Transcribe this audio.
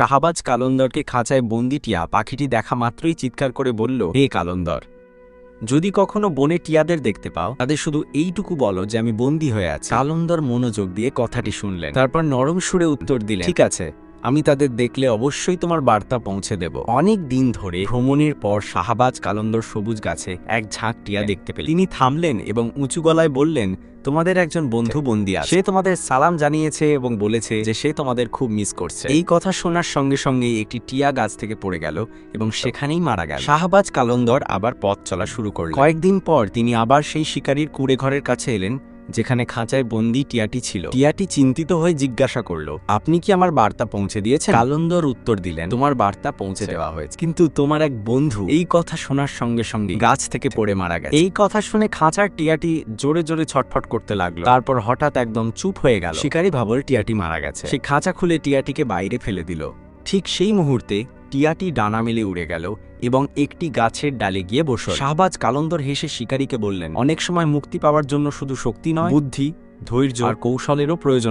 শাহবাজ কালন্দরকে খাঁচায় বন্দি টিয়া পাখিটি দেখা মাত্রই চিৎকার করে বলল, হে কালন্দর, যদি কখনো বনে টিয়াদের দেখতে পাও, তাদের শুধু এইটুকু বলো যে আমি বন্দি হয়ে আছি। কালন্দর মনোযোগ দিয়ে কথাটি শুনলেন। তারপর নরম সুরে উত্তর দিলেন, ঠিক আছে। আমি তাদের দেখলে অবশ্যই তোমার বার্তা পৌঁছে দেব। অনেক দিন ধরে ভ্রমণের পর শাহবাজ কালন্দর সবুজ গাছে এক ঝাঁক টিয়া দেখতে পেলেন তিনি থামলেন এবং উঁচু গলায় বললেন, তোমাদের একজন বন্ধু বন্দি সে তোমাদের সালাম জানিয়েছে এবং বলেছে যে সে তোমাদের খুব মিস করছে। এই কথা শোনার সঙ্গে সঙ্গে একটি টিয়া গাছ থেকে পড়ে গেল এবং সেখানেই মারা গেল। শাহবাজ কালন্দর আবার পথ চলা শুরু করল কয়েকদিন পর তিনি আবার সেই শিকারীর কুড়ে ঘরের কাছে এলেন। যেখানে খাঁচায় বন্দি টিয়াটি ছিল। টিয়াটি চিন্তিত হয়ে জিজ্ঞাসা করল আপনি কি আমার বার্তা পৌঁছে দিয়েছেন? কালন্দর উত্তর দিলেন তোমার বার্তা পৌঁছে দেওয়া হয়েছে। কিন্তু তোমার এক বন্ধু এই কথা শোনার সঙ্গে সঙ্গে গাছ থেকে পড়ে মারা গেছে। এই কথা শুনে খাঁচার টিয়াটি জোরে জোরে ছটফট করতে লাগল। তারপর হঠাৎ একদম চুপ হয়ে গেল। শিকারী ভাবল টিয়াটি মারা গেছে। সে খাঁচা খুলে টিয়াটিকে বাইরে ফেলে দিল। ঠিক সেই মুহূর্তে টিয়াটি ডানা মেলে উড়ে গেল এবং একটি গাছের ডালে গিয়ে বসল। শাহবাজ কালন্দর হেসে শিকারীকে বললেন অনেক সময় মুক্তি পাওয়ার জন্য শুধু শক্তি নয় বুদ্ধি ধৈর্য আর কৌশলেরও প্রয়োজন